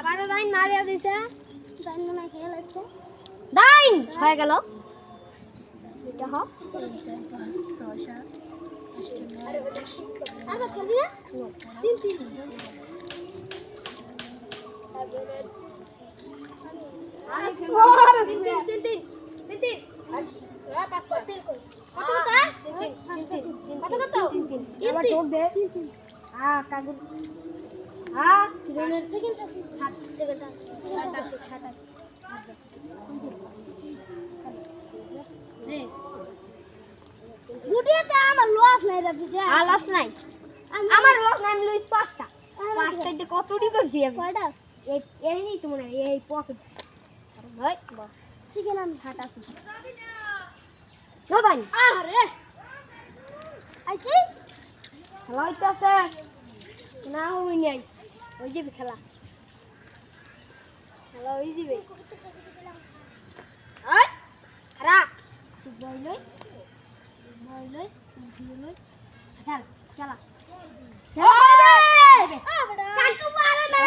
আবারও দাইন মারিয়া দিছে দাইন মনে খেয়াল আছে দাইন হয়ে গেল এটা হোক কাগজ গুটিতে আমার লস নাই রে বুঝা আর লস নাই? আমার লস নাই আমি লইস পাঁচটা। পাঁচটা দিয়ে কতটি করছি আমি? কয়টা? এই এই নেই তো মনে হয় এই পকেট ভাই সেকেন্ড আমি হাত আছে। নো দাইন আরে আইছি? খেলা হইতেছে। না হই নাই। ওই যাবি খেলা। খেলা হয়ে যাবে ওই খারাপ তুই বই লই। বই লই। তুই লই। খেল খেলা। কাকু মারে না!